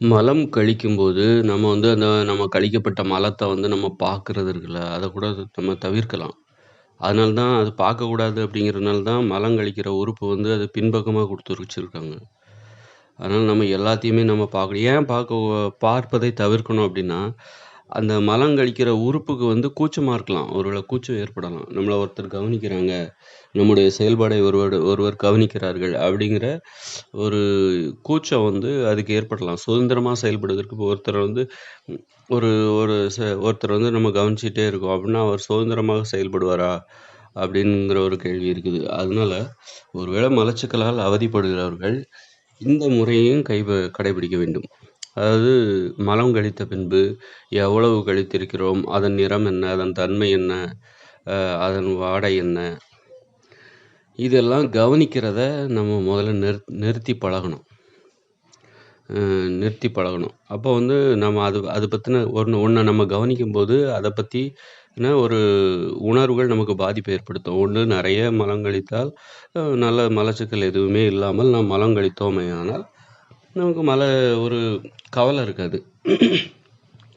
மலம் கழிக்கும்போது, நம்ம வந்து அந்த நம்ம கழிக்கப்பட்ட மலத்த வந்து நம்ம பார்க்கறது இருக்குல்ல, அத கூட நம்ம தவிர்க்கலாம். அதனால தான் அது பார்க்கக்கூடாது அப்படிங்கிறதுனால தான் மலம் கழிக்கிற உறுப்பு வந்து அது பின்பக்கமா குடுத்து வச்சிருக்காங்க. அதனால நம்ம எல்லாத்தையுமே நம்ம பார்க்கணும். ஏன் பார்க்க பார்ப்பதை தவிர்க்கணும் அப்படின்னா, அந்த மலம் கழிக்கிற உறுப்புக்கு வந்து கூச்சமாக இருக்கலாம். ஒருவேளை கூச்சம் ஏற்படலாம். நம்மளை ஒருத்தர் கவனிக்கிறாங்க. நம்முடைய செயல்பாடை ஒருவர் ஒருவர் கவனிக்கிறார்கள் அப்படிங்கிற ஒரு கூச்சம் வந்து அதுக்கு ஏற்படலாம். சுதந்திரமாக செயல்படுவதற்கு இப்போ ஒருத்தர் வந்து ஒரு ஒரு ச ஒருத்தர் வந்து நம்ம கவனிச்சிட்டே இருக்கோம் அப்படின்னா, அவர் சுதந்திரமாக செயல்படுவாரா? அப்படிங்கிற ஒரு கேள்வி இருக்குது. அதனால ஒருவேளை மலச்சிக்கலால் அவதிப்படுகிறவர்கள் இந்த முறையையும் கை கடைபிடிக்க வேண்டும். அதாவது மலம் கழித்த பின்பு எவ்வளவு கழித்திருக்கிறோம்? அதன் நிறம் என்ன? அதன் தன்மை என்ன? அதன் வாடை என்ன? இதெல்லாம் கவனிக்கிறத நம்ம முதல்ல நிறு நிறுத்தி பழகணும். நிறுத்தி பழகணும். அப்போ வந்து நம்ம அது அது பற்றின ஒன்று ஒன்றை நம்ம கவனிக்கும்போது, அதை பற்றி ஒரு உணர்வுகள் நமக்கு பாதிப்பை ஏற்படுத்தும். ஒன்று நிறைய மலம் கழித்தால், நல்ல மலச்சிக்கல் எதுவுமே இல்லாமல் நாம் மலம் கழித்தோமேயானால், நமக்கு மலை ஒரு கவலை இருக்காது.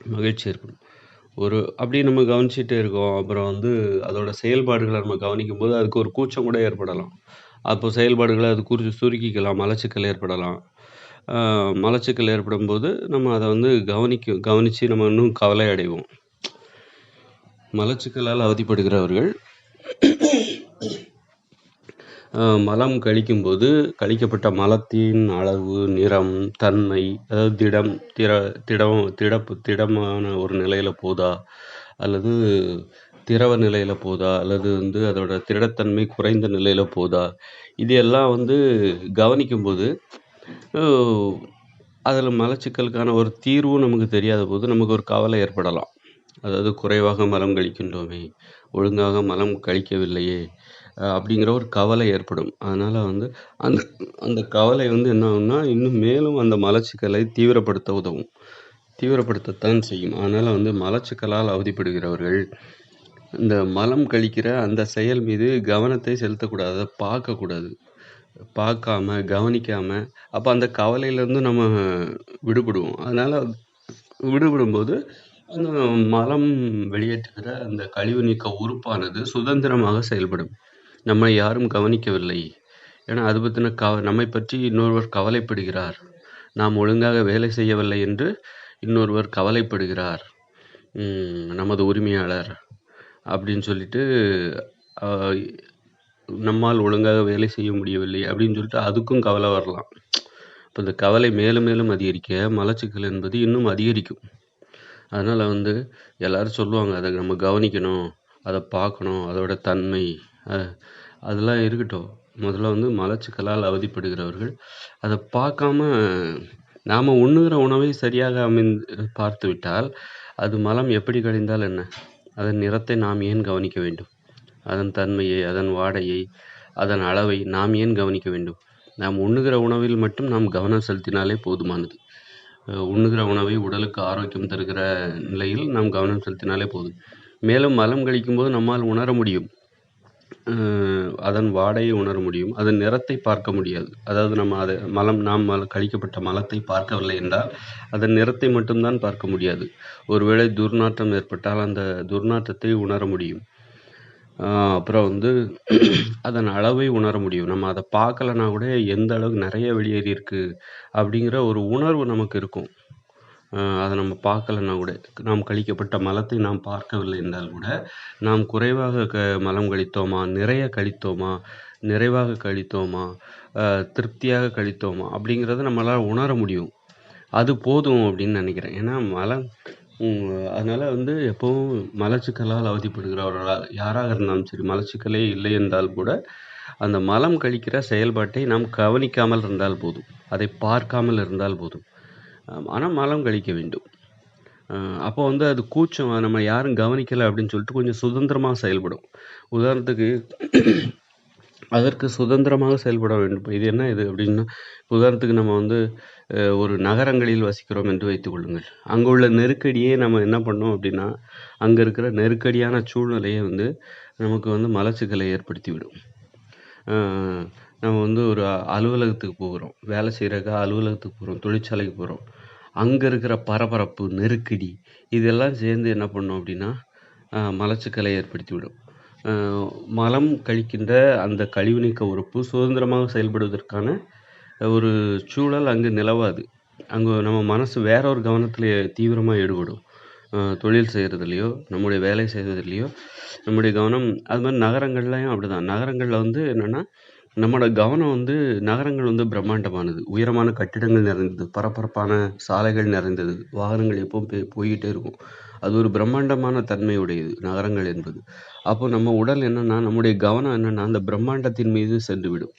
மகிழ்ச்சி ஏற்படும். ஒரு அப்படி நம்ம கவனிச்சுட்டே இருக்கோம். அப்புறம் வந்து அதோட செயல்பாடுகளை நம்ம கவனிக்கும் போது அதுக்கு ஒரு கூச்சம் கூட ஏற்படலாம். அப்போ செயல்பாடுகளை அது குறித்து சுருக்கிக்கலாம். மலச்சிக்கல் ஏற்படலாம். மலச்சிக்கல் ஏற்படும் போது நம்ம அதை வந்து கவனிக்க கவனித்து நம்ம இன்னும் கவலை அடைவோம். மலச்சிக்கலால் அவதிப்படுகிறவர்கள் மலம் கழிக்கும்போது, கழிக்கப்பட்ட மலத்தின் அளவு, நிறம், தன்மை அதாவது திடம், திற திடம் திடப்பு திடமான ஒரு நிலையில் போதா? அல்லது திரவ நிலையில் போதா? அல்லது வந்து அதோட திடத்தன்மை குறைந்த நிலையில் போதா? இது எல்லாம் வந்து கவனிக்கும்போது, அதில் மலச்சிக்கலுக்கான ஒரு தீர்வும் நமக்கு தெரியாத போது, நமக்கு ஒரு கவலை ஏற்படலாம். அதாவது குறைவாக மலம் கழிக்கின்றோமே! ஒழுங்காக மலம் கழிக்கவில்லையே! அப்படிங்கிற ஒரு கவலை ஏற்படும். அதனால் வந்து அந்த அந்த கவலை வந்து என்ன ஆகும்னா, இன்னும் மேலும் அந்த மலச்சிக்கலை தீவிரப்படுத்த உதவும். தீவிரப்படுத்தத்தான் செய்யும். அதனால் வந்து மலச்சிக்கலால் அவதிப்படுகிறவர்கள், இந்த மலம் கழிக்கிற அந்த செயல் மீது கவனத்தை செலுத்தக்கூடாது. அதை பார்க்கக்கூடாது. பார்க்காம, கவனிக்காம, அப்போ அந்த கவலையிலேருந்து நம்ம விடுபடுவோம். அதனால் விடுபடும்போது, அந்த மலம் வெளியேற்றுகிற அந்த கழிவு நீக்க உறுப்பானது சுதந்திரமாக செயல்படும். நம்மை யாரும் கவனிக்கவில்லை. ஏன்னா, அது பற்றின கவ நம்மை பற்றி இன்னொருவர் கவலைப்படுகிறார். நாம் ஒழுங்காக வேலை செய்யவில்லை என்று இன்னொருவர் கவலைப்படுகிறார். நமது உரிமையாளர் அப்படின்னு சொல்லிட்டு, நம்மால் ஒழுங்காக வேலை செய்ய முடியவில்லை அப்படின்னு சொல்லிட்டு அதுக்கும் கவலை வரலாம். இப்போ இந்த கவலை மேலும் மேலும் அதிகரிக்க, மலச்சிக்கல் என்பது இன்னும் அதிகரிக்கும். அதனால் வந்து எல்லாரும் சொல்லுவாங்க, அதை நம்ம கவனிக்கணும், அதை பார்க்கணும், அதோட தன்மை, அதெல்லாம் இருக்கட்டும். முதல்ல வந்து மலச்சிக்கலால் அவதிப்படுகிறவர்கள், அதை பார்க்காம நாம் உண்ணுகிற உணவை சரியாக அமைந்து பார்த்துவிட்டால், அது மலம் எப்படி கழிந்தால் என்ன? அதன் நிறத்தை நாம் ஏன் கவனிக்க வேண்டும்? அதன் தன்மையை, அதன் வாடையை, அதன் அளவை நாம் ஏன் கவனிக்க வேண்டும்? நாம் உண்ணுகிற உணவில் மட்டும் நாம் கவனம் செலுத்தினாலே போதுமானது. உண்ணுகிற உணவை உடலுக்கு ஆரோக்கியம் தருகிற நிலையில் நாம் கவனம் செலுத்தினாலே போதும். மேலும் மலம் கழிக்கும்போது நம்மால் உணர முடியும். அதன் வாடையை உணர முடியும். அதன் நிறத்தை பார்க்க முடியாது. அதாவது நம்ம அதை மலம் நாம் மல கழிக்கப்பட்ட மலத்தை பார்க்கவில்லை என்றால், அதன் நிறத்தை மட்டும்தான் பார்க்க முடியாது. ஒருவேளை துர்நாற்றம் ஏற்பட்டால், அந்த துர்நாற்றத்தை உணர முடியும். அப்புறம் வந்து அதன் அளவை உணர முடியும். நம்ம அதை பார்க்கலனா கூட எந்த அளவுக்கு நிறைய வெளியேறி இருக்குது அப்படிங்கிற ஒரு உணர்வு நமக்கு இருக்கும். அதை நம்ம பார்க்கலன்னா கூட, நாம் கழிக்கப்பட்ட மலத்தை நாம் பார்க்கவில்லை என்றால் கூட, நாம் குறைவாக க மலம் கழித்தோமா? நிறைய கழித்தோமா? நிறைவாக கழித்தோமா? திருப்தியாக கழித்தோமா? அப்படிங்கிறத நம்மளால் உணர முடியும். அது போதும் அப்படின்னு நினைக்கிறேன் ஏன்னா மலம் அதனால் வந்து எப்போவும் மலச்சிக்கலால் அவதிப்படுகிறவர்களால் யாராக இருந்தாலும் சரி, மலச்சிக்கலே இல்லை என்றால் கூட, அந்த மலம் கழிக்கிற செயல்பாட்டை நாம் கவனிக்காமல் இருந்தால் போதும். அதை பார்க்காமல் இருந்தால் போதும். ஆனால் மலம் கழிக்க வேண்டும். அப்போ வந்து அது கூச்சம் நம்ம யாரும் கவனிக்கலை அப்படின்னு சொல்லிட்டு கொஞ்சம் சுதந்திரமாக செயல்படும். உதாரணத்துக்கு அதற்கு சுதந்திரமாக செயல்பட வேண்டும். இது என்ன இது அப்படின்னா, உதாரணத்துக்கு நம்ம வந்து ஒரு நகரங்களில் வசிக்கிறோம் என்று வைத்துக் கொள்ளுங்கள். உள்ள நெருக்கடியே நம்ம என்ன பண்ணோம் அப்படின்னா, அங்கே இருக்கிற நெருக்கடியான சூழ்நிலையை வந்து நமக்கு வந்து மலச்சிக்கலை ஏற்படுத்திவிடும். நம்ம வந்து ஒரு அலுவலகத்துக்கு போகிறோம். வேலை செய்கிறக்கா அலுவலகத்துக்கு போகிறோம் தொழிற்சாலைக்கு போகிறோம் அங்கே இருக்கிற பரபரப்பு நெருக்கடி இதெல்லாம் சேர்ந்து என்ன பண்ணோம் அப்படின்னா மலச்சிக்கலை ஏற்படுத்திவிடும் மலம் கழிக்கின்ற அந்த கழிவு நீக்க உறுப்பு சுதந்திரமாக செயல்படுவதற்கான ஒரு சூழல் அங்கு நிலவாது. அங்கே நம்ம மனசு வேற ஒரு கவனத்தில் தீவிரமாக ஈடுபடும். தொழில் செய்கிறதுலையோ நம்முடைய வேலை செய்வதிலையோ நம்முடைய கவனம் அது மாதிரி நகரங்கள்லையும் அப்படி தான் நகரங்களில் வந்து என்னென்னா நம்மளோட கவனம் வந்து நகரங்கள் வந்து பிரம்மாண்டமானது. உயரமான கட்டிடங்கள் நிறைந்தது பரபரப்பான சாலைகள் நிறைந்தது வாகனங்கள் எப்பவும் போய் போய்கிட்டே இருக்கும். அது ஒரு பிரம்மாண்டமான தன்மையுடையது நகரங்கள் என்பது. அப்போ நம்ம உடல் என்னென்னா நம்முடைய கவனம் என்னென்னா அந்த பிரம்மாண்டத்தின் மீது சென்று விடும்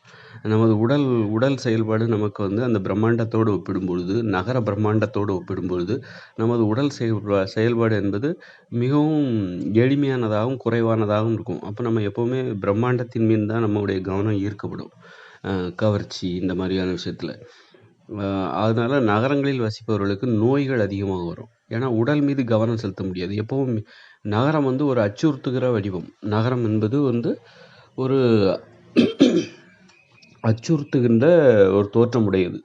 நமது உடல் உடல் செயல்பாடு நமக்கு வந்து அந்த பிரம்மாண்டத்தோடு ஒப்பிடும் பொழுது நகர பிரம்மாண்டத்தோடு ஒப்பிடும் பொழுது நமது உடல் செயல்பா செயல்பாடு என்பது மிகவும் எளிமையானதாகவும் குறைவானதாகவும் இருக்கும். அப்போ நம்ம எப்போவுமே பிரம்மாண்டத்தின் மீது தான் நம்மளுடைய கவனம் ஈர்க்கப்படும். கவர்ச்சி இந்த மாதிரியான விஷயத்தில். அதனால் நகரங்களில் வசிப்பவர்களுக்கு நோய்கள் அதிகமாக வரும். ஏன்னா உடல் மீது கவனம் செலுத்த முடியாது. எப்பவும் நகரம் வந்து ஒரு அச்சுறுத்துகிற வடிவம். நகரம் என்பது வந்து ஒரு அச்சுறுத்துகின்ற ஒரு தோற்றம் உடையது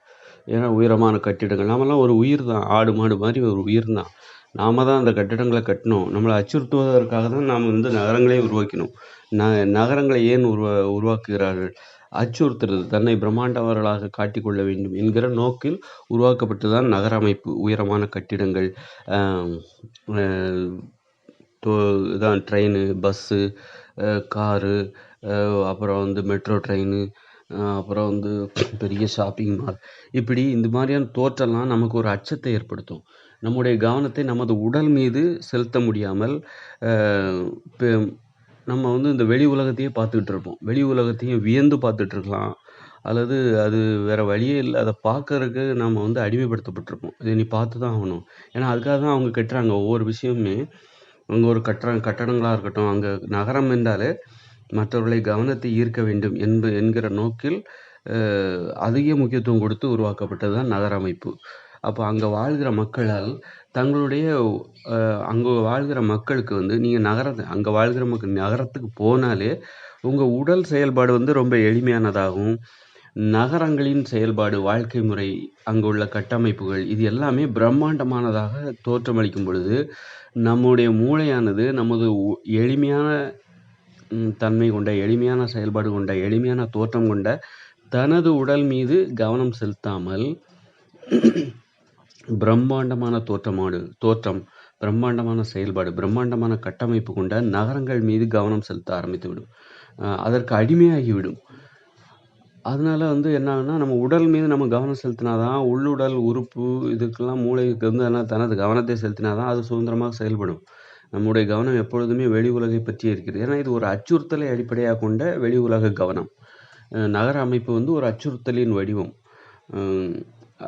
ஏன்னா உயரமான கட்டிடங்கள் நாமெல்லாம் ஒரு உயிர் தான். ஆடு மாடு மாதிரி ஒரு உயிர் தான். நாம தான் அந்த கட்டிடங்களை கட்டணும் நம்மளை அச்சுறுத்துவதற்காக தான் நாம் வந்து நகரங்களே உருவாக்கினோம். ந நகரங்களை ஏன் உருவா உருவாக்குகிறார்கள்? அச்சுறுத்துறது தன்னை பிரம்மாண்டவர்களாக காட்டிக்கொள்ள வேண்டும் என்கிற நோக்கில் உருவாக்கப்பட்டு தான் நகர அமைப்பு உயரமான கட்டிடங்கள் இதான் ட்ரெயின் பஸ்ஸு காரு அப்புறம் வந்து மெட்ரோ ட்ரெயின் அப்புறம் வந்து பெரிய ஷாப்பிங் மால் இப்படி இந்த மாதிரியான தோற்றம்லாம் நமக்கு ஒரு அச்சத்தை ஏற்படுத்தும். நம்முடைய கவனத்தை நமது உடல் மீது செலுத்த முடியாமல் நம்ம வந்து இந்த வெளி உலகத்தையே பார்த்துக்கிட்டு இருப்போம். வெளி உலகத்தையும் வியந்து பார்த்துட்ருக்கலாம் அல்லது அது வேறு வழியே இல்லை. அதை பார்க்கறதுக்கு நம்ம வந்து அடிமைப்படுத்தப்பட்டிருப்போம். இதை நீ பார்த்து தான் ஆகணும். ஏன்னா அதுக்காக தான் அவங்க கட்டுறாங்க. ஒவ்வொரு விஷயமுமே அங்கே ஒரு கட்டுற கட்டடங்களாக இருக்கட்டும் அங்கே நகரம் என்றாலே மற்றவர்களை கவனத்தை ஈர்க்க வேண்டும் என்ப என்கிற நோக்கில் அதிக முக்கியத்துவம் கொடுத்து உருவாக்கப்பட்டது தான் நகர அமைப்பு அப்போ அங்கே வாழ்கிற மக்களால் தங்களுடைய அங்கே வாழ்கிற மக்களுக்கு வந்து நீங்கள் நகர அங்கே வாழ்கிற மக்கள் நகரத்துக்கு போனாலே உங்கள் உடல் செயல்பாடு வந்து ரொம்ப எளிமையானதாகவும் நகரங்களின் செயல்பாடு வாழ்க்கை முறை அங்குள்ள கட்டமைப்புகள் இது எல்லாமே பிரம்மாண்டமானதாக தோற்றமளிக்கும் பொழுது நம்முடைய மூளையானது நமது எளிமையான தன்மை கொண்ட எளிமையான செயல்பாடு கொண்ட எளிமையான தோற்றம் கொண்ட தனது உடல் மீது கவனம் செலுத்தாமல் பிரம்மாண்டமான தோற்றமாடு தோற்றம் பிரம்மாண்டமான செயல்பாடு பிரம்மாண்டமான கட்டமைப்பு கொண்ட நகரங்கள் மீது கவனம் செலுத்த ஆரம்பித்துவிடும். அதற்கு அடிமையாகிவிடும். அதனால வந்து என்னன்னா நம்ம உடல் மீது நம்ம கவனம் செலுத்தினாதான் உள்ளுடல் உறுப்பு இதுக்கெல்லாம் மூளைக்கு வந்து தனது கவனத்தை செலுத்தினாதான் அது சுதந்திரமாக செயல்படும். நம்முடைய கவனம் எப்பொழுதுமே வெளி உலகை பற்றி இருக்கிறது. ஏன்னா இது ஒரு அச்சுறுத்தலை அடிப்படையாக கொண்ட வெளி உலக கவனம். நகர அமைப்பு வந்து ஒரு அச்சுறுத்தலின் வடிவம்.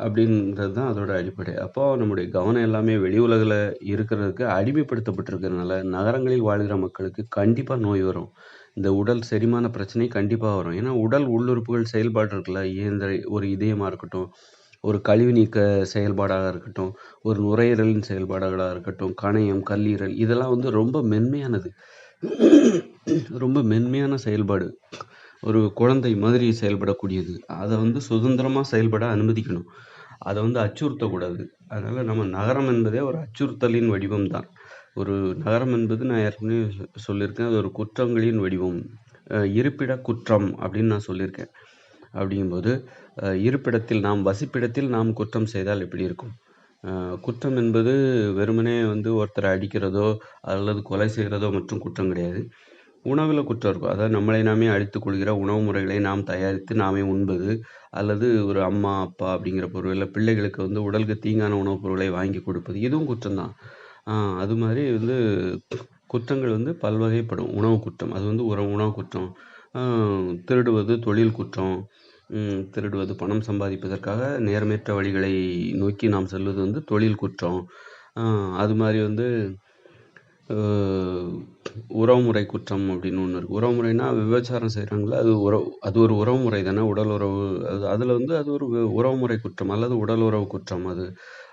அப்படின்றது தான் அதோட அடிப்படை. அப்போ நம்முடைய கவனம் எல்லாமே வெளி உலகில் இருக்கிறதுக்கு அடிமைப்படுத்தப்பட்டிருக்கிறதுனால நகரங்களில் வாழ்கிற மக்களுக்கு கண்டிப்பாக நோய் வரும். இந்த உடல் செரிமான பிரச்சனை கண்டிப்பாக வரும். ஏன்னா உடல் உள்ளுறுப்புகள் செயல்பாடு இருக்குல்ல இயந்திர ஒரு இதயமாக இருக்கட்டும் ஒரு கழிவு நீக்க செயல்பாடாக இருக்கட்டும் ஒரு நுரையீரலின் செயல்பாடுகளாக இருக்கட்டும் கணையம் கல்லீரல் இதெல்லாம் வந்து ரொம்ப மென்மையானது. ரொம்ப மென்மையான செயல்பாடு. ஒரு குழந்தை மாதிரி செயல்படக்கூடியது. அதை வந்து சுதந்திரமாக செயல்பட அனுமதிக்கணும். அதை வந்து அச்சுறுத்தக்கூடாது. அதனால் நம்ம நகரம் என்பதே ஒரு அச்சுறுத்தலின் வடிவம் தான் ஒரு நகரம் என்பது நான் ஏற்கனவே சொல்லியிருக்கேன். அது ஒரு குற்றங்களின் வடிவம். இருப்பிட குற்றம் அப்படின்னு நான் சொல்லியிருக்கேன். அப்படிங்கும்போது இருப்பிடத்தில் நாம் வசிப்பிடத்தில் நாம் குற்றம் செய்தால் எப்படி இருக்கும்? குற்றம் என்பது வெறுமனே வந்து ஒருத்தரை அடிக்கிறதோ அல்லது கொலை செய்கிறதோ மற்றும் குற்றம் கிடையாது. உணவில் குற்றம் இருக்கும். அதாவது நம்மளை நாமே அழித்துக் கொள்கிற உணவு முறைகளை நாம் தயாரித்து நாமே உண்பது அல்லது ஒரு அம்மா அப்பா அப்படிங்கிற பொருள் இல்லை பிள்ளைகளுக்கு வந்து உடலுக்கு தீங்கான உணவுப் பொருளை வாங்கி கொடுப்பது இதுவும் குற்றம் தான் அது மாதிரி வந்து குற்றங்கள் வந்து பல்வகைப்படும். உணவு குற்றம். அது வந்து ஒரு உணவு குற்றம். திருடுவது தொழில் குற்றம். திருடுவது பணம் சம்பாதிப்பதற்காக நேர்மையற்ற வழிகளை நோக்கி நாம் செல்வது வந்து தொழில் குற்றம். அது மாதிரி வந்து உறவுமுறை குற்றம் அப்படின்னு ஒன்று இருக்குது உறவுமுறைனா விபச்சாரம் செய்கிறாங்களா அது உறவு அது ஒரு உறவுமுறை தானே உடல் உறவு அது அதில் வந்து அது ஒரு உறவுமுறை குற்றம் அல்லது உடல் உறவு குற்றம் அது.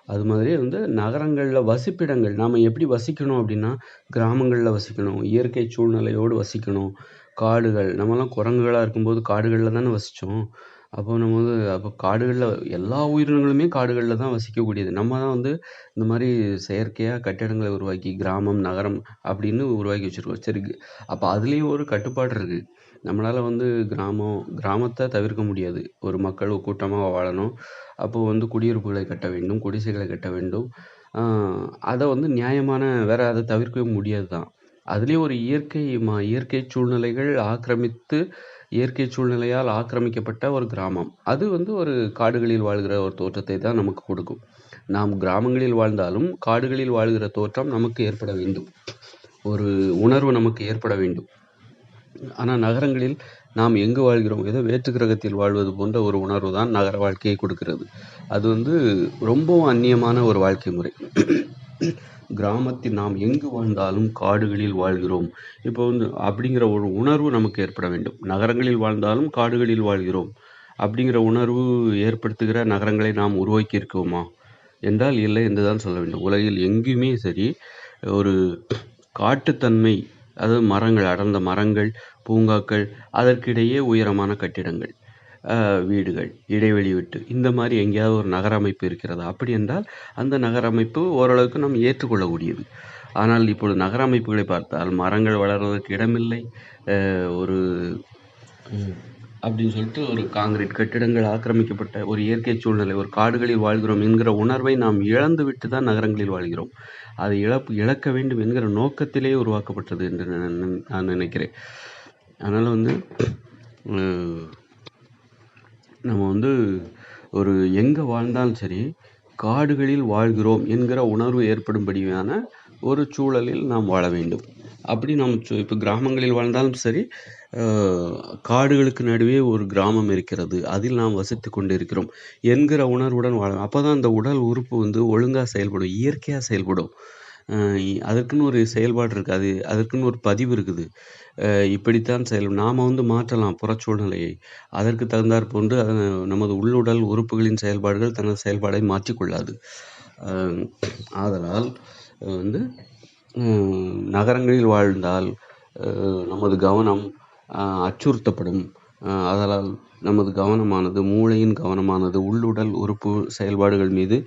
அது மாதிரி வந்து நகரங்களில் வசிப்பிடங்கள் நாம் எப்படி வசிக்கணும் அப்படின்னா கிராமங்களில் வசிக்கணும் இயற்கை சூழ்நிலையோடு வசிக்கணும். காடுகள் நம்மலாம் குரங்குகளாக இருக்கும்போது காடுகளில் தானே வசித்தோம் அப்போ நம்ம வந்து அப்போ காடுகளில் எல்லா உயிரினங்களுமே காடுகளில் தான் வசிக்கக்கூடியது. நம்ம தான் வந்து இந்த மாதிரி செயற்கையாக கட்டிடங்களை உருவாக்கி கிராமம் நகரம் அப்படின்னு உருவாக்கி வச்சுருக்கோம். சரி அப்போ அதுலேயும் ஒரு கட்டுப்பாடு இருக்குது நம்மளால் வந்து கிராமம் கிராமத்தை தவிர்க்க முடியாது. ஒரு மக்கள் கூட்டமாக வாழணும். அப்போது வந்து குடியிருப்புகளை கட்ட வேண்டும் குடிசைகளை கட்ட வேண்டும். அதை வந்து நியாயமான வேறு அதை தவிர்க்கவே முடியாது தான் அதுலேயும் ஒரு இயற்கை மா இயற்கை சூழ்நிலைகள் ஆக்கிரமித்து இயற்கை சூழ்நிலையால் ஆக்கிரமிக்கப்பட்ட ஒரு கிராமம். அது வந்து ஒரு காடுகளில் வாழ்கிற ஒரு தோற்றத்தை தான் நமக்கு கொடுக்கும். நாம் கிராமங்களில் வாழ்ந்தாலும் காடுகளில் வாழ்கிற தோற்றம் நமக்கு ஏற்பட வேண்டும். ஒரு உணர்வு நமக்கு ஏற்பட வேண்டும். ஆனால் நகரங்களில் நாம் எங்கு வாழ்கிறோம்? ஏதோ வேற்று கிரகத்தில் வாழ்வது போன்ற ஒரு உணர்வு தான் நகர வாழ்க்கையை கொடுக்கிறது. அது வந்து ரொம்பவும் அந்நியமான ஒரு வாழ்க்கை முறை. கிராமத்தில் நாம் எங்கு வாழ்ந்தாலும் காடுகளில் வாழ்கிறோம். இப்போ வந்து அப்படிங்கிற ஒரு உணர்வு நமக்கு ஏற்பட வேண்டும். நகரங்களில் வாழ்ந்தாலும் காடுகளில் வாழ்கிறோம். அப்படிங்கிற உணர்வு ஏற்படுத்துகிற நகரங்களை நாம் உருவாக்கி இருக்கோமா என்றால் இல்லை என்று தான் சொல்ல வேண்டும். உலகில் எங்கேயுமே சரி ஒரு காட்டுத்தன்மை அதாவது மரங்கள் அடர்ந்த மரங்கள் பூங்காக்கள் அதற்கிடையே உயரமான கட்டிடங்கள். வீடுகள் இடைவெளி விட்டு. இந்த மாதிரி எங்கேயாவது ஒரு நகர அமைப்பு இருக்கிறதா? அப்படி என்றால் அந்த நகர அமைப்பு ஓரளவுக்கு நாம் ஏற்றுக்கொள்ளக்கூடியது. ஆனால் இப்பொழுது நகர அமைப்புகளை பார்த்தால் மரங்கள் வளர்வதற்கு இடமில்லை. ஒரு அப்படின்னு சொல்லிட்டு ஒரு காங்கிரீட் கட்டிடங்கள் ஆக்கிரமிக்கப்பட்ட ஒரு இயற்கை சூழ்நிலை ஒரு காடுகளில் வாழ்கிறோம் என்கிற உணர்வை நாம் இழந்து விட்டு தான் நகரங்களில் வாழ்கிறோம். அதை இழப்பு இழக்க வேண்டும் என்கிற நோக்கத்திலே உருவாக்கப்பட்டது என்று நான் நினைக்கிறேன். அதனால் வந்து நம்ம வந்து ஒரு எங்கே வாழ்ந்தாலும் சரி காடுகளில் வாழ்கிறோம் என்கிற உணர்வு ஏற்படும்படியான ஒரு சூழலில் நாம் வாழ வேண்டும். அப்படி நாம் இப்போ கிராமங்களில் வாழ்ந்தாலும் சரி காடுகளுக்கு நடுவே ஒரு கிராமம் இருக்கிறது. அதில் நாம் வசித்து கொண்டு இருக்கிறோம் என்கிற உணர்வுடன் வாழ அப்போ தான் அந்த உடல் உறுப்பு வந்து ஒழுங்காக செயல்படும் இயற்கையாக செயல்படும். அதற்குன்னு ஒரு செயல்பாடு இருக்குது அது அதற்குன்னு ஒரு பதிவு இருக்குது. இப்படித்தான் செயல் நாம் வந்து மாற்றலாம் புறச்சூழ்நிலையை அதற்கு தகுந்தாற் போன்று நமது உள்ளுடல் உறுப்புகளின் செயல்பாடுகள் தனது செயல்பாடை மாற்றிக்கொள்ளாது ஆதலால் வந்து நகரங்களில் வாழ்ந்தால் நமது கவனம் அச்சுறுத்தப்படும். அதனால் நமது கவனமானது மூளையின் கவனமானது உள்ளுடல் உறுப்பு செயல்பாடுகள் மீது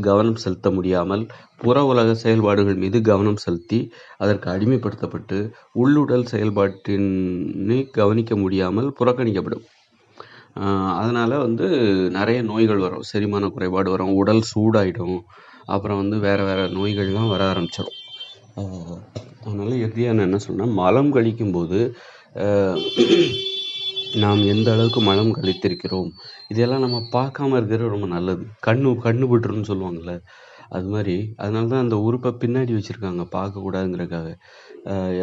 கவனம் செலுத்த முடியாமல் புற உலக செயல்பாடுகள் மீது கவனம் செலுத்தி அதற்கு அடிமைப்படுத்தப்பட்டு உள்ளுடல் செயல்பாட்டினை கவனிக்க முடியாமல் புறக்கணிக்கப்படும். அதனால் வந்து நிறைய நோய்கள் வரும். செரிமான குறைபாடு வரும். உடல் சூடாயிடும். அப்புறம் வந்து வேறு வேறு நோய்கள்லாம் வர ஆரம்பிச்சிடும். அதனால் இறுதியாக நான் என்ன சொன்னால் மலம் கழிக்கும்போது நாம் எந்த அளவுக்கு மலம் கழித்திருக்கிறோம் இதெல்லாம் நம்ம பார்க்காம இருக்கிறது ரொம்ப நல்லது. கண்ணு கண்ணு விட்டுருன்னு சொல்லுவாங்கள்ல அது மாதிரி. அதனால தான் அந்த உறுப்பை பின்னாடி வச்சுருக்காங்க பார்க்கக்கூடாதுங்கிறக்காக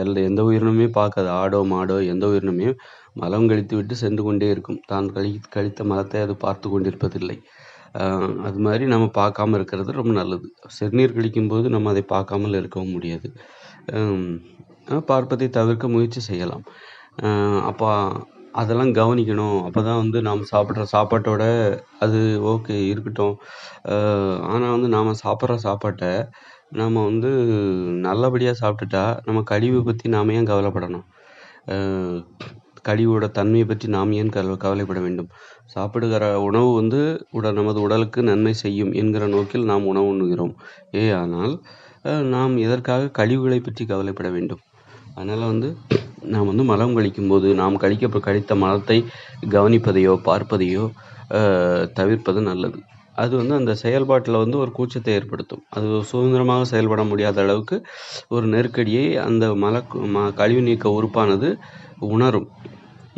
எல்ல எந்த உயிரினமே பார்க்காது. ஆடோ மாடோ எந்த உயிரினமே மலம் கழித்து விட்டு சென்று கொண்டே இருக்கும். தான் கழி கழித்த மலத்தை அது பார்த்து கொண்டிருப்பதில்லை. அது மாதிரி நம்ம பார்க்காம இருக்கிறது ரொம்ப நல்லது. சிறுநீர் கழிக்கும்போது நம்ம அதை பார்க்காமல் இருக்கவும் முடியாது. பார்ப்பதை தவிர்க்க முயற்சி செய்யலாம். அப்போ அதெல்லாம் கவனிக்கணும். அப்போ தான் வந்து நாம் சாப்பிட்ற சாப்பாட்டோட அது ஓகே இருக்கட்டும். ஆனால் வந்து நாம் சாப்பிட்ற சாப்பாட்டை நாம் வந்து நல்லபடியாக சாப்பிட்டுட்டா நம்ம கழிவை பற்றி நாம் ஏன் கவலைப்படணும்? கழிவோட தன்மையை பற்றி நாம் ஏன் கவ கவலைப்பட வேண்டும்? சாப்பிடுகிற உணவு வந்து உடல் நமது உடலுக்கு நன்மை செய்யும் என்கிற நோக்கில் நாம் உணவு உண்ணுகிறோம் ஏ ஆனால் நாம் எதற்காக கழிவுகளை பற்றி கவலைப்பட வேண்டும்? அதனால் வந்து நாம் வந்து மலம் கழிக்கும்போது நாம் கழிக்க கழித்த மலத்தை கவனிப்பதையோ பார்ப்பதையோ தவிர்ப்பது நல்லது. அது வந்து அந்த செயல்பாட்டில் வந்து ஒரு கூச்சத்தை ஏற்படுத்தும். அது சுதந்திரமாக செயல்பட முடியாத அளவுக்கு ஒரு நெருக்கடியை அந்த மல ம கழிவு நீக்க உறுப்பானது உணரும்.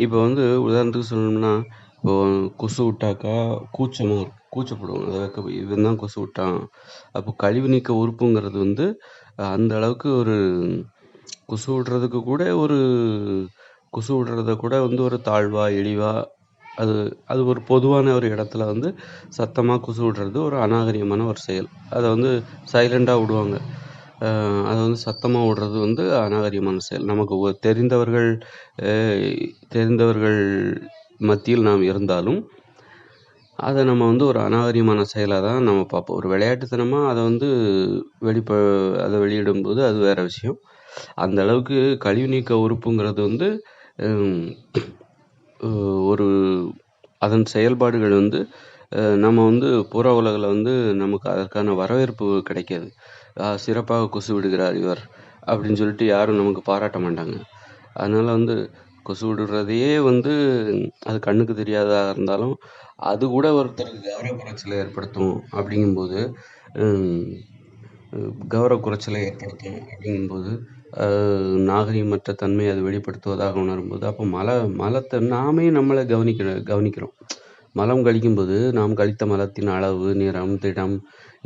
இப்போ வந்து உதாரணத்துக்கு சொல்லணும்னா இப்போ கொசு விட்டாக்கா கூச்சமாக இருக்கும். கூச்சப்படுவோம். அதை வைக்க இவன் தான் கொசு விட்டான். அப்போ கழிவு நீக்க உறுப்புங்கிறது வந்து அந்த அளவுக்கு ஒரு கொசு விடுறதுக்கு கூட ஒரு கொசு விடுறத கூட வந்து ஒரு தாழ்வா இழிவா அது அது ஒரு பொதுவான ஒரு இடத்துல வந்து சத்தமாக கொசு விடுறது ஒரு அநாகரிகமான ஒரு செயல். அதை வந்து சைலண்டாக விடுவாங்க. அதை வந்து சத்தமாக விடுறது வந்து அநாகரிகமான செயல். நமக்கு தெரிந்தவர்கள் தெரிந்தவர்கள் மத்தியில் நாம் இருந்தாலும் அதை நம்ம வந்து ஒரு அநாகரியமான செயலாக தான் நம்ம பார்ப்போம். ஒரு விளையாட்டுத்தனமாக அதை வந்து வெளிப்ப அதை வெளியிடும்போது அது வேறு விஷயம். அந்த அளவுக்கு கழிவு நீக்க உறுப்புங்கிறது வந்து ஒரு அதன் செயல்பாடுகள் வந்து நம்ம வந்து புற உலகில் வந்து நமக்கு அதற்கான வரவேற்பு கிடைக்காது. சிறப்பாக கொசு விடுகிறார் இவர் அப்படின்னு சொல்லிட்டு யாரும் நமக்கு பாராட்ட மாட்டாங்க. அதனால் வந்து கொசு விடுறதையே வந்து அது கண்ணுக்கு தெரியாதாக இருந்தாலும் அது கூட ஒருத்தருக்கு கௌரவ புரட்சியில் ஏற்படுத்தும் அப்படிங்கும்போது கௌரவ குறைச்சலை ஏற்படுத்தும் அப்படிங்கும்போது நாகரீகமற்ற தன்மையை தன்மை அது வெளிப்படுத்துவதாக உணரும்போது அப்போ மல மலத்தை நாமே நம்மளை கவனிக்கிற கவனிக்கிறோம். மலம் கழிக்கும்போது நாம் கழித்த மலத்தின் அளவு நிறம் திடம்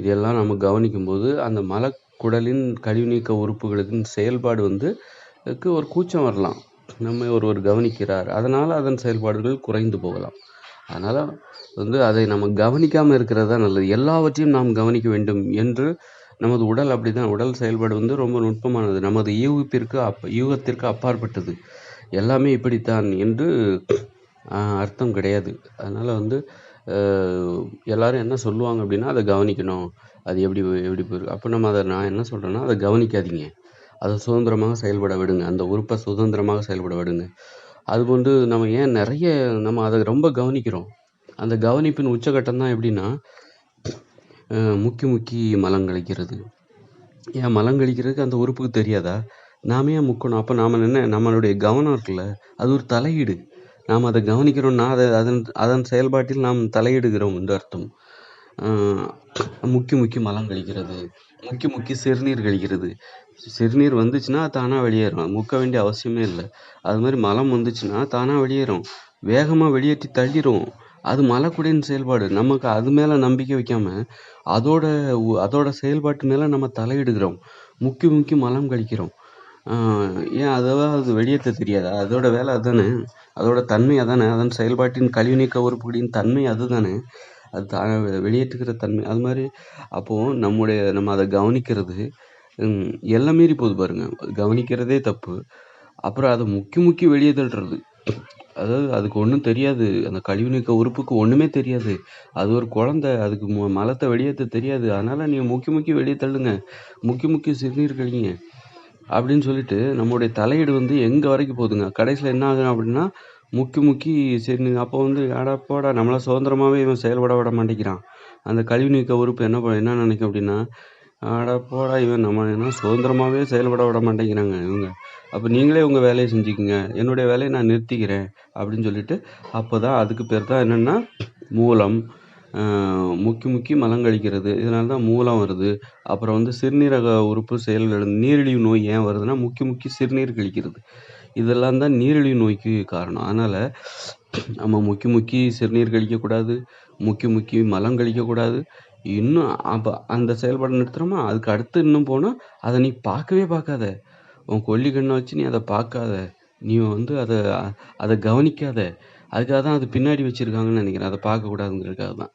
இதெல்லாம் நம்ம கவனிக்கும்போது அந்த மலக்குடலின் கழிவு நீக்க உறுப்புகளுக்கு செயல்பாடு வந்து ஒரு கூச்சம் வரலாம். நம்ம ஒருவர் கவனிக்கிறார். அதனால் அதன் செயல்பாடுகள் குறைந்து போகலாம். அதனால் வந்து அதை நம்ம கவனிக்காமல் இருக்கிறது தான் நல்லது. எல்லாவற்றையும் நாம் கவனிக்க வேண்டும் என்று நமது உடல் அப்படிதான். உடல் செயல்பாடு வந்து ரொம்ப நுட்பமானது. நமது யூகிப்பிற்கு அப் யூகத்திற்கு அப்பாற்பட்டது. எல்லாமே இப்படித்தான் என்று அர்த்தம் கிடையாது. அதனால் வந்து எல்லாரும் என்ன சொல்லுவாங்க அப்படின்னா அதை கவனிக்கணும். அது எப்படி எப்படி போயிருக்கு? அப்போ நம்ம அதை நான் என்ன சொல்கிறேன்னா அதை கவனிக்காதீங்க. அதை சுதந்திரமாக செயல்பட விடுங்க. அந்த உறுப்பை சுதந்திரமாக செயல்பட விடுங்க. அது வந்து நம்ம ஏன் நிறைய நம்ம அதை ரொம்ப கவனிக்கிறோம். அந்த கவனிப்பின் உச்சகட்டம் தான் எப்படின்னா முக்கி முக்கி மலம் கழிக்கிறது. ஏன் மலம் கழிக்கிறதுக்கு அந்த உறுப்புக்கு தெரியாதா? நாம ஏன் முக்கணும்? அப்போ நாம் என்ன நம்மளுடைய கவனம் இருக்குல்ல அது ஒரு தலையீடு. நாம் அதை கவனிக்கிறோம்னா அதை அதன் அதன் செயல்பாட்டில் நாம் தலையிடுகிறோம் என்று அர்த்தம். முக்கி முக்கி மலம் கழிக்கிறது முக்கி முக்கி சிறுநீர் கழிக்கிறது. சிறுநீர் வந்துச்சுன்னா தானாக வெளியேறும். முக்க வேண்டிய அவசியமே இல்லை. அது மாதிரி மலம் வந்துச்சுன்னா தானாக வெளியேறும். வேகமாக வெளியேற்றி தள்ளிடும் அது மலக்குடியின் செயல்பாடு. நமக்கு அது மேலே நம்பிக்கை வைக்காம அதோட உ- அதோட செயல்பாட்டு மேலே நம்ம தலையிடுகிறோம். முக்கி முக்கி மலம் கழிக்கிறோம். ஏன் அதெல்லாம் அது வெளியேற்ற தெரியாதா? அதோட வேலை அதுதானே அதோட தன்மை அதானே. அதன் செயல்பாட்டின் கழிவு நீக்க உறுப்புகளின் தன்மை அதுதானே. அது தா வெளியேற்றுகிற தன்மை. அது மாதிரி அப்போது நம்முடைய நம்ம அதை கவனிக்கிறது எல்லாம் மீறி போகுது பாருங்க. அது கவனிக்கிறதே தப்பு. அப்புறம் அதை முக்கி முக்கி வெளியே தள்ளுறது. அதாவது அதுக்கு ஒன்றும் தெரியாது. அந்த கழிவு நீக்க உறுப்புக்கு ஒன்றுமே தெரியாது. அது ஒரு குழந்தை அதுக்கு ம மலத்தை வெளியேற்ற தெரியாது. அதனால் நீங்கள் முக்கி முக்கி வெளியே தள்ளுங்க. முக்கி முக்கி சிறுநீர் கழிங்க அப்படின்னு சொல்லிட்டு நம்மளுடைய தலையீடு வந்து எங்கே வரைக்கும் போகுதுங்க? கடைசியில் என்ன ஆகும் அப்படின்னா முக்கி முக்கி சிறுநீர் அப்போ வந்து ஆடா போடா நம்மளை சுதந்திரமாகவே இவன் செயல்பட விட மாட்டேங்கிறான். அந்த கழிவு நீக்க உறுப்பு என்ன என்ன நினைக்கும் அப்படின்னா ஆடா போடா இவன் நம்ம என்ன சுதந்திரமாகவே செயல்பட விட மாட்டேங்கிறாங்க இவங்க. அப்போ நீங்களே உங்கள் வேலையை செஞ்சுக்கங்க. என்னுடைய வேலையை நான் நிறுத்திக்கிறேன் அப்படின்னு சொல்லிட்டு அப்போ தான் அதுக்கு பேர் தான் என்னென்னா மூலம். முக்கி முக்கி மலம் கழிக்கிறது இதனால தான் மூலம் வருது. அப்புறம் வந்து சிறுநீரக உறுப்பு செயல்கள் நீரிழிவு நோய் ஏன் வருதுன்னா முக்கி முக்கி சிறுநீர் கழிக்கிறது. இதெல்லாம் தான் நீரிழிவு நோய்க்கு காரணம். அதனால் நம்ம முக்கி முக்கி சிறுநீர் கழிக்கக்கூடாது முக்கி முக்கி மலம் கழிக்கக்கூடாது. இன்னும் அப்போ அந்த செயல்பாடு நிறுத்துறோமா? அதுக்கு அடுத்து இன்னும் போனால் அதை நீ பார்க்கவே பார்க்காத. உன் கொல்லி கண்ணை வச்சு நீ அதை பார்க்காத. நீ வந்து அதை அதை கவனிக்காத. அதுக்காக தான் அது பின்னாடி வச்சுருக்காங்கன்னு நினைக்கிறேன். அதை பார்க்கக்கூடாதுங்கிறதுக்காக தான்.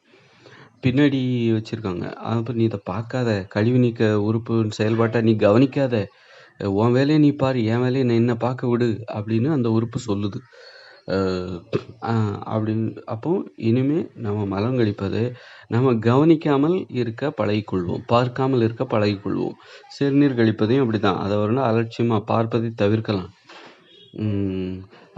பின்னாடி வச்சுருக்காங்க. அப்போ நீ இதை பார்க்காத. கழிவு நீக்க உறுப்பு செயல்பாட்டை நீ கவனிக்காத. உன் வேலையை நீ பாரு. என் வேலையை நான் என்ன பார்க்க விடு அப்படின்னு அந்த உறுப்பு சொல்லுது. அப்படின்னு அப்போ இனிமே நம்ம மலம் கழிப்பது நம்ம கவனிக்காமல் இருக்க பழகிக்கொள்வோம். பார்க்காமல் இருக்க பழகிக்கொள்வோம். சிறுநீர் கழிப்பதையும் அப்படிதான் அதை வந்து அலட்சியமாக பார்ப்பதை தவிர்க்கலாம்.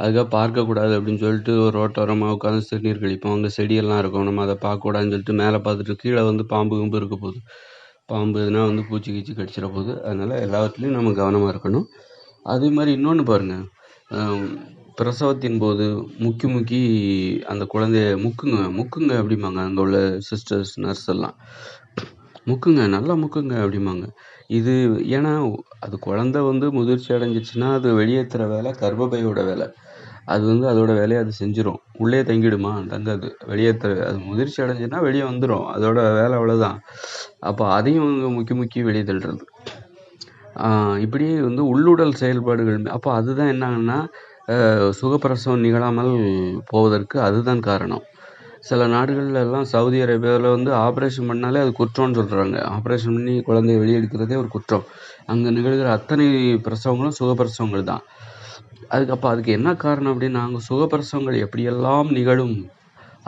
அதுக்காக பார்க்கக்கூடாது அப்படின்னு சொல்லிட்டு ஒரு ரோட்டோரமாக உட்காந்து சிறுநீர் கழிப்போம். அங்கே செடியெல்லாம் இருக்கும். நம்ம அதை பார்க்கக்கூடாதுன்னு சொல்லிட்டு மேலே பார்த்துட்டு கீழே வந்து பாம்பு கும்பு இருக்க போகுது. பாம்பு எதுனா வந்து பூச்சி கீச்சி கடிச்சிட போகுது. அதனால் எல்லாத்துலேயும் நம்ம கவனமாக இருக்கணும். அதே மாதிரி இன்னொன்று பாருங்கள் பிரசவத்தின் போது முக்கி முக்கி அந்த குழந்தைய முக்குங்க முக்குங்க அப்படிம்பாங்க. அங்கே உள்ள சிஸ்டர்ஸ் நர்ஸ் எல்லாம். முக்குங்க நல்லா முக்குங்க அப்படிம்பாங்க. இது ஏன்னா அது குழந்தை வந்து முதிர்ச்சி அடைஞ்சிச்சுன்னா அது வெளியேற்றுற வேலை கர்ப்பப்பையோட வேலை. அது வந்து அதோட வேலையை அது செஞ்சிடும் உள்ளே தங்கிடுமா? தங்காது. வெளியேற்ற அது முதிர்ச்சி அடைஞ்சுன்னா வெளியே வந்துடும் அதோட வேலை அவ்வளோதான் அப்போ அதையும் வந்து முக்கி முக்கி வெளியே தள்ளுறது. இப்படியே வந்து உள்ளுடல் செயல்பாடுகள். அப்போ அதுதான் என்னங்கன்னா சுகப்பிரசவம் நிகழாமல் போவதற்கு அதுதான் காரணம். சில நாடுகளிலெல்லாம் சவுதி அரேபியாவில் வந்து ஆப்ரேஷன் பண்ணாலே அது குற்றம்னு சொல்கிறாங்க ஆப்ரேஷன் பண்ணி குழந்தைய வெளியெடுக்கிறதே ஒரு குற்றம். அங்கே நிகழ்கிற அத்தனை பிரசவங்களும் சுகப்பிரசவங்கள் தான். அதுக்கப்புறம் அதுக்கு என்ன காரணம் அப்படின்னா அங்கே சுகப்பிரசவங்கள் எப்படியெல்லாம் நிகழும்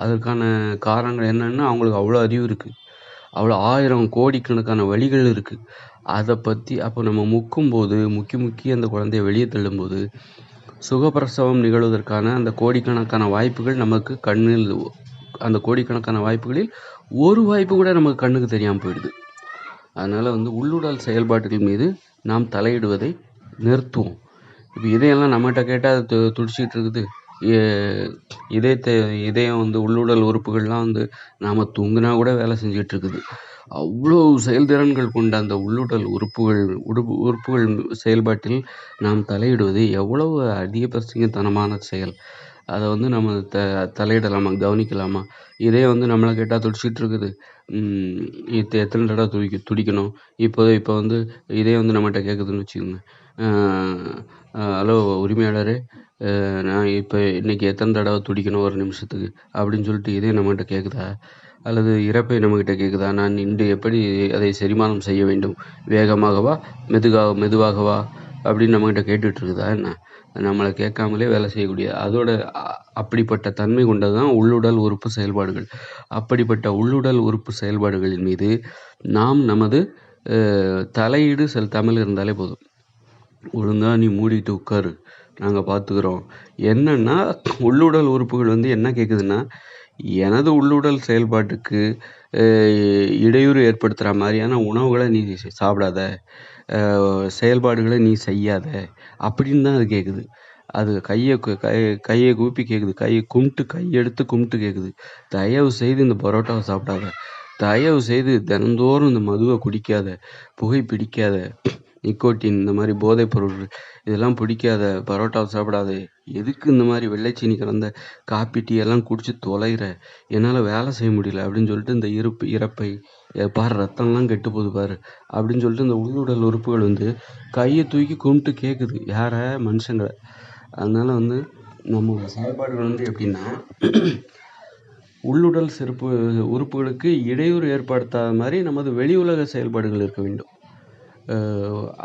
அதற்கான காரணங்கள் என்னென்னா அவங்களுக்கு அவ்வளோ அறிவு இருக்குது அவ்வளோ ஆயிரம் கோடிக்கணக்கான வழிகள் இருக்குது அதை பற்றி அப்போ நம்ம முக்கும்போது முக்கி முக்கி அந்த குழந்தைய வெளியே தள்ளும்போது சுகப்பிரசவம் நிகழ்வதற்கான அந்த கோடிக்கணக்கான வாய்ப்புகள் நமக்கு கண்ணில் அந்த கோடிக்கணக்கான வாய்ப்புகளில் ஒரு வாய்ப்பு கூட நமக்கு கண்ணுக்கு தெரியாமல் போயிடுது. அதனால் வந்து உள்ளுடல் செயல்பாடுகள் மீது நாம் தலையிடுவதை நிறுத்துவோம். இப்போ இதையெல்லாம் நம்மகிட்ட கேட்டால் அது து துடிச்சிக்கிட்டு இருக்குது. இதயத்தை இதயம் வந்து உள்ளுடல் உறுப்புகள்லாம் வந்து நாம் தூங்கினா கூட வேலை செஞ்சிகிட்ருக்குது. இருக்குது அவ்வளோ செயல்திறன்கள் கொண்ட அந்த உள்ளுடல் உறுப்புகள் உடுப்பு உறுப்புகள் செயல்பாட்டில் நாம் தலையிடுவது எவ்வளவு அதிகபட்சத்தனமான செயல். அதை வந்து நம்ம த தலையிடலாமா கவனிக்கலாமா? இதே வந்து நம்மளை கேட்டால் துடிச்சிட்டு இருக்குது இப்போ எத்தனை தடவை துடிக்க துடிக்கணும்? இப்போ இப்போ வந்து இதே வந்து நம்மகிட்ட கேட்குதுன்னு வச்சுக்கோங்க. ஹலோ உரிமையாளரே. நான் இப்போ இன்றைக்கி எத்தனை தடவை துடிக்கணும் ஒரு நிமிஷத்துக்கு அப்படின்னு சொல்லிட்டு இதே நம்மகிட்ட கேட்குதா அல்லது இறப்பை நம்மக்கிட்ட கேட்குதா நான் இன்று எப்படி அதை செரிமானம் செய்ய வேண்டும்? வேகமாகவா? மெதுவாக மெதுவாகவா? அப்படின்னு நம்மக்கிட்ட கேட்டுட்ருக்குதா என்ன? நம்மளை கேட்காமலே வேலை செய்யக்கூடிய அதோட அப்படிப்பட்ட தன்மை கொண்டது தான் உள்ளுடல் உறுப்பு செயல்பாடுகள். அப்படிப்பட்ட உள்ளுடல் உறுப்பு செயல்பாடுகளின் மீது நாம் நமது தலையீடு செலுத்தாமல் இருந்தாலே போதும். ஒழுங்காக நீ மூடிட்டு உட்காரு. நாங்கள் பார்த்துக்குறோம் என்னென்னா உள்ளுடல் உறுப்புகள் வந்து என்ன கேட்குதுன்னா எனது உள்ளுடல் செயல்பாட்டுக்கு இடையூறு ஏற்படுத்துகிற மாதிரியான உணவுகளை நீ சாப்பிடாத. செயல்பாடுகளை நீ செய்யாத. அப்படின்னு தான் அது கேட்குது அது கையை கை கையை கூப்பி கேட்குது கையை கும்பிட்டு கையெடுத்து கும்பிட்டு கேட்குது தயவு செய்து இந்த பரோட்டாவை சாப்பிடாத. தயவு செய்து தினந்தோறும் இந்த மதுவை குடிக்காத. புகை பிடிக்காத. நிக்கோட்டின் இந்த மாதிரி போதைப் பொருள் இதெல்லாம் பிடிக்காத பரோட்டாவை சாப்பிடாத. எதுக்கு இந்த மாதிரி வெள்ளைச்சீனி கலந்த காப்பி டீ எல்லாம் குடிச்சு தொலைகிற என்னால் வேலை செய்ய முடியல அப்படின்னு சொல்லிட்டு இந்த இருப்பு இறப்பை பாரு ரத்தம்லாம் கெட்டு போகுது பாரு. அப்படின்னு சொல்லிட்டு இந்த உள்ளுடல் உறுப்புகள் வந்து கையை தூக்கி கும்பிட்டு கேட்குது யாரை? மனுஷங்களை. அதனால் வந்து நம்மளோட செயல்பாடுகள் வந்து எப்படின்னா உள்ளுடல் சிறப்பு உறுப்புகளுக்கு இடையூறு ஏற்படுத்தாத மாதிரி நமது வெளி உலக செயல்பாடுகள் இருக்க வேண்டும்.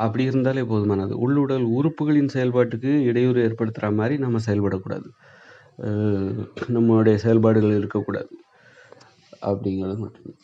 அப்படி இருந்தாலே போதுமானது. உள்ளுடல் உறுப்புகளின் செயல்பாட்டுக்கு இடையூறு ஏற்படுத்துகிற மாதிரி நம்ம செயல்படக்கூடாது. நம்மளுடைய செயல்பாடுகள் இருக்கக்கூடாது. அப்படிங்கிறது மட்டும்.